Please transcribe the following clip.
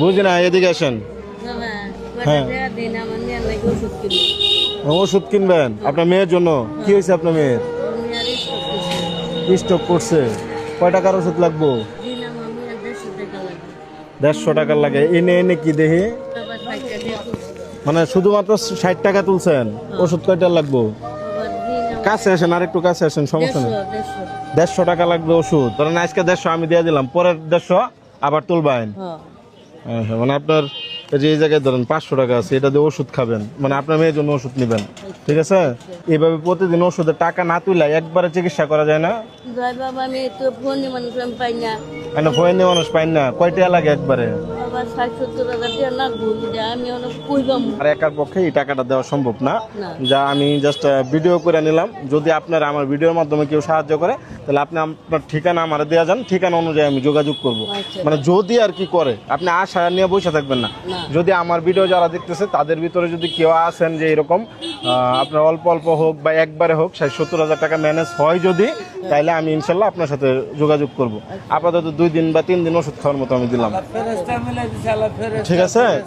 বুঝি না এদিকে আসেন হ্যাঁ। ওষুধ কিনবেন? আপনার মেয়ের জন্য? কি হয়েছে আপনার মেয়ের? স্টক করছে। কয় টাকার ওষুধ লাগবো? দেড়শো টাকার লাগে। এনে এনে কি দেখি মানে শুধুমাত্র ষাট টাকা তুলছেন? ওষুধ কয়টা লাগবো? কাছে আসেন আর একটু কাছে আসেন সমস্যা নেই। দেড়শো দেড়শো। টাকা লাগবে ওষুধ। ধরেন আজকে দেড়শো আমি দিয়ে দিলাম পরের দেড়শো আবার তুলবেন। হ্যাঁ মানে আপনার যে এই জায়গায় ধরেন পাঁচশো টাকা আছে এটা দিয়ে ওষুধ খাবেন। মানে আপনার মেয়ের জন্য ওষুধ নেবেন। ঠিক আছে? এইভাবে প্রতিদিন ওষুধের টাকা না তুলে একবারে চিকিৎসা করা যায় না? জয় বাবা আমি তো ফোন মানুষ পাই না। মানে মানুষ পাই না? কয়টা লাগে একবারে? বাবা ষাট সত্তর হাজার টাকা না দেয় আমি অনেক কইবাম। আর একার পক্ষে এই টাকাটা দেওয়া সম্ভব না। যা আমি জাস্ট ভিডিও করে নিলাম। যদি আপনারা আমার ভিডিওর মাধ্যমে কেউ সাহায্য করে তাহলে আপনি আপনার ঠিকানা আমার দেওয়া যান। ঠিকানা অনুযায়ী আমি যোগাযোগ করব। আচ্ছা। মানে যদি আর কি করে আপনি আশা নিয়ে বসে থাকবেন না। যদি আমার ভিডিও যারা দেখতেছে তাদের ভিতরে যদি কেউ আছেন যে এরকম আপনার অল্প অল্প হোক বা একবারে হোক ষাট সত্তর হাজার টাকা ম্যানেজ হয় যদি তাহলে আমি ইনশাল্লাহ আপনার সাথে যোগাযোগ করব। আপাতত দুই দিন বা তিন দিন ওষুধ খাওয়ার মতো আমি দিলাম। ঠিক আছে?